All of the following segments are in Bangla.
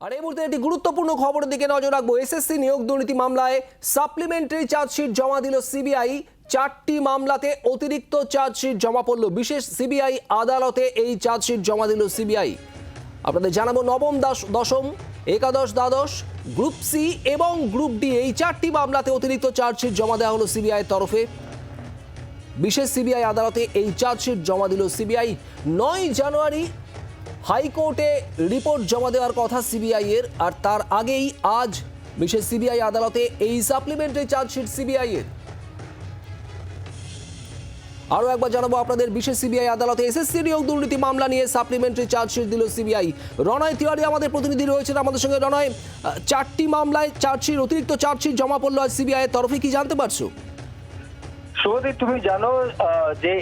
আর এই মুহূর্তে একটি গুরুত্বপূর্ণ খবরের দিকে নজর রাখব। এসএসসি নিয়োগ দুর্নীতি মামলায় সাপ্লিমেন্টারি চার্জশিট জমা দিল সিবিআই। চারটি মামলাতে অতিরিক্ত চার্জশিট জমা পড়ল। বিশেষ সিবিআই আদালতে এই চার্জশিট জমা দিল সিবিআই। আপনাদের জানাব নবম দাস দশম, একাদশ দ্বাদশ গ্রুপ সি এবং গ্রুপ ডি এই চারটি মামলাতে অতিরিক্ত চার্জশিট জমা দেওয়া হলো সিবিআইয়ের তরফে। বিশেষ সিবিআই আদালতে এই চার্জশিট জমা দিল সিবিআই। নয় জানুয়ারি হাইকোর্টে রিপোর্ট জমা দেওয়ার কথা সিবিআই এর আর তার আগেই আজ বিশেষ সিবিআই আদালতে এই সাপ্লিমেন্টারি চার্জশিট সিবিআই এর আরও একবার জানাব আপনাদের বিশেষ সিবিআই আদালতে এসএসসি নিয়োগ দুর্নীতি মামলা নিয়ে সাপ্লিমেন্টারি চার্জশিট দিল সিবিআই। রনয় তিওয়ারি আমাদের প্রতিনিধি রয়েছেন আমাদের সঙ্গে। রনয় চারটি মামলায় চার্জশিট, অতিরিক্ত চার্জশিট জমা পড়ল আজ সিবিআই এর তরফে, কি জানতে পারছ? শুভদীপ তুমি জানো যে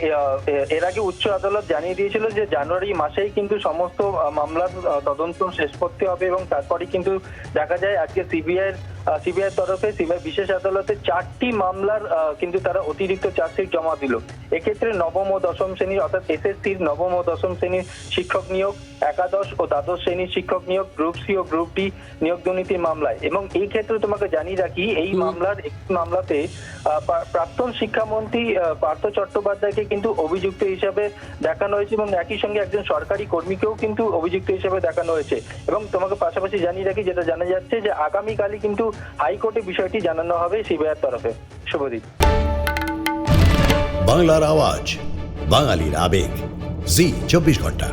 এর আগে উচ্চ আদালত জানিয়ে দিয়েছিল যে জানুয়ারি মাসেই কিন্তু সমস্ত মামলার তদন্ত শেষ করতে হবে এবং তারপরে কিন্তু দেখা যায় আজকে সিবিআই সিবিআই তরফে সিবিআই বিশেষ আদালতে চারটি মামলার কিন্তু তারা অতিরিক্ত চার্জশিট জমা দিল। এক্ষেত্রে নবম ও দশম শ্রেণির অর্থাৎ এসএসসির নবম ও দশম শ্রেণির শিক্ষক নিয়োগ একাদশ ও দ্বাদশ শ্রেণির শিক্ষক নিয়োগ গ্রুপ সি ও গ্রুপ ডি নিয়োগ দুর্নীতির মামলায়। এবং এই ক্ষেত্রে তোমাকে জানিয়ে রাখি এই মামলার একটি মামলাতে প্রাক্তন শিক্ষামন্ত্রী পার্থ চট্টোপাধ্যায়কে কিন্তু অভিযুক্ত হিসাবে দেখানো হয়েছে এবং একই সঙ্গে একজন সরকারি কর্মীকেও কিন্তু অভিযুক্ত হিসাবে দেখানো হয়েছে। এবং তোমাকে পাশাপাশি জানিয়ে রাখি যেটা জানা যাচ্ছে যে আগামীকালই কিন্তু হাইকোর্টে বিষয়টি জানানো হবে সিবিআইয়ের তরফে। শুভদীপ বাংলার আওয়াজ বাঙালির আবেগ। জি চব্বিশ ঘণ্টা।